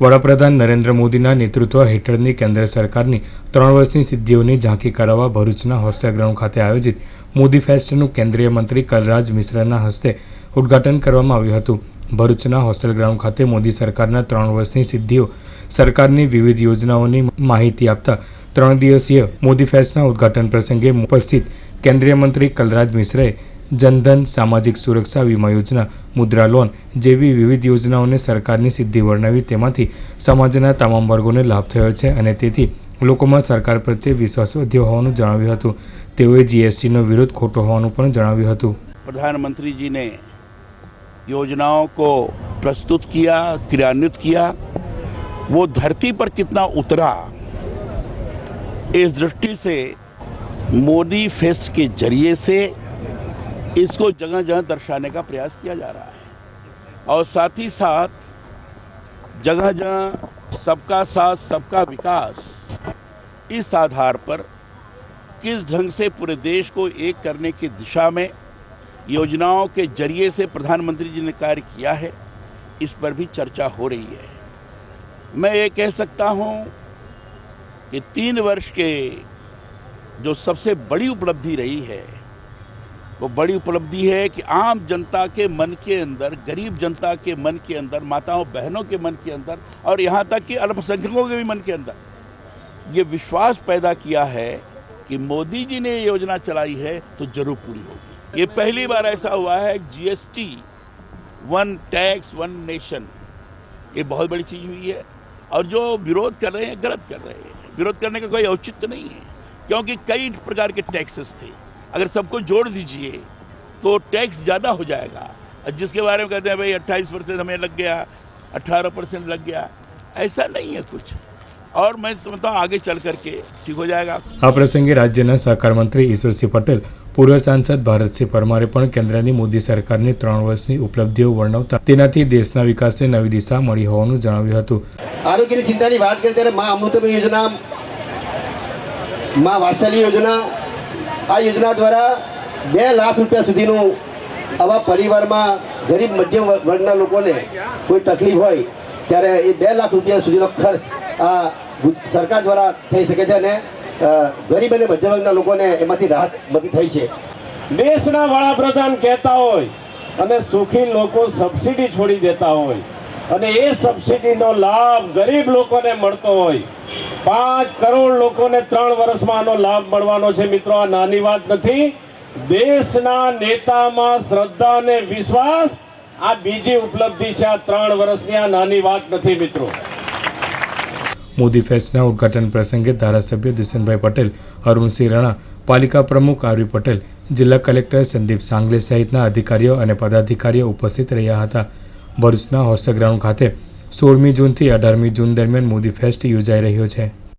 વડાપ્રધાન નરેન્દ્ર મોદીના નેતૃત્વ હેઠળની કેન્દ્ર સરકારની ત્રણ વર્ષની સિદ્ધિઓની ઝાંખી કરાવવા ભરૂચના હોસ્ટેલ ગ્રાઉન્ડ ખાતે આયોજિત મોદી ફેસ્ટનું કેન્દ્રીય મંત્રી કલરાજ મિશ્રાના હસ્તે ઉદ્ઘાટન કરવામાં આવ્યું હતું. ભરૂચના હોસ્ટેલ ગ્રાઉન્ડ ખાતે મોદી સરકારના ત્રણ વર્ષની સિદ્ધિઓ, સરકારની વિવિધ યોજનાઓની માહિતી આપતા ત્રણ દિવસીય મોદી ફેસ્ટના ઉદ્ઘાટન પ્રસંગે ઉપસ્થિત કેન્દ્રીય મંત્રી કલરાજ મિશ્રાએ જનધન સામાજિક સુરક્ષા વીમા યોજના મુદ્રા લોન જેવી વિવિધ યોજનાઓને સરકારની સિદ્ધિ વર્ણવી તેમાંથી સમાજના તમામ વર્ગોને લાભ થયો છે અને તેથી લોકોમાં સરકાર પ્રત્યે વિશ્વાસ વધ્યો હોવાનું જણાવ્યું હતું તેઓએ જીએસટીનો વિરોધ ખોટો હોવાનું પણ જણાવ્યું હતું प्रधानमंत्री जी ने योजनाओं को प्रस्तुत किया क्रियान्वित किया वो धरती पर कितना उतरा इस दृष्टि से मोदी फेस्ट के जरिए से इसको जगह जगह दर्शाने का प्रयास किया जा रहा है। और साथ ही साथ जगह जगह सबका साथ, सबका विकास इस आधार पर किस ढंग से पूरे देश को एक करने की दिशा में योजनाओं के ज़रिए से प्रधानमंत्री जी ने कार्य किया है, इस पर भी चर्चा हो रही है। मैं ये कह सकता हूँ कि तीन वर्ष के जो सबसे बड़ी उपलब्धि रही है वो बड़ी उपलब्धि है कि आम जनता के मन के अंदर, गरीब जनता के मन के अंदर, माताओं, बहनों के मन के अंदर और यहाँ तक कि अल्पसंख्यकों के भी मन के अंदर, ये विश्वास पैदा किया है कि मोदी जी ने ये योजना चलाई है तो ज़रूर पूरी होगी। ये पहली बार ऐसा हुआ है GST one tax one nation ये बहुत बड़ी चीज़ हुई है और जो विरोध कर रहे हैं, गलत कर रहे हैं। विरोध करने का कोई औचित्य नहीं है, क्योंकि कई प्रकार के टैक्सेस थे। अगर सबको जोड़ दीजिए तो टैक्स ज़्यादा हो जाएगा और जिसके बारे में कहते हैं भाई 28 परसेंट हमें लग गया 18 परसेंट लग गया ऐसा नहीं है कुछ और मैं समझता हूँ आगे चल करके ठीक हो जाएगा આ પ્રસંગે રાજ્યના સહકાર મંત્રી ઈશ્વરસિંહ પટેલ પૂર્વ સાંસદ ભારતસિંહ પરમારે પણ કેન્દ્રની મોદી સરકારની ત્રણ વર્ષની ઉપલબ્ધિઓ વર્ણવતા તેનાથી દેશના વિકાસને નવી દિશા મળી હોવાનું જણાવ્યું હતું આરોગ્યની ચિંતાની વાત કરીએ ત્યારે મા અમૃતમ યોજના મા વાત્સલ્ય યોજના આ યોજના દ્વારા બે લાખ રૂપિયા સુધીનું આવા પરિવારમાં ગરીબ મધ્યમ વર્ગના લોકોને કોઈ તકલીફ હોય, ત્યારે એ બે લાખ રૂપિયા સુધીનો ખર્ચ આ સરકાર દ્વારા થઈ શકે છે અને ગરીબ અને મધ્યમ વર્ગના લોકોને એમાંથી રાહત બધી થઈ છે. દેશના વડાપ્રધાન કહેતા હોય અને સુખી લોકો સબસિડી છોડી દેતા હોય અને એ સબસિડીનો લાભ ગરીબ લોકોને મળતો હોય પાંચ કરોડ લોકોને ત્રણ વર્ષમાં આનો લાભ મળવાનો છે. મિત્રો, આ નાની વાત નથી. દેશના નેતામાં શ્રદ્ધા અને વિશ્વાસ આ બીજી ઉપલબ્ધિ છે. આ ત્રણ વર્ષની આ નાની વાત નથી, મિત્રો. મોદી ફેસ્ટના ઉદ્ઘાટન પ્રસંગે ધારાસભ્ય દુષ્યંતભાઈ પટેલ, અરુણસિંહ રણા, પાલિકા પ્રમુખ આરવી પટેલ, જિલ્લા કલેક્ટર સંદીપ સાંગલે સહિતના અધિકારીઓ અને પદાધિકારીઓ ઉપસ્થિત રહ્યા હતા. ભરૂચના હોસ્ટેલ ખાતે સોળમી જૂનથી અઢારમી જૂન દરમિયાન મોદી ફેસ્ટ યોજાઈ રહ્યો છે.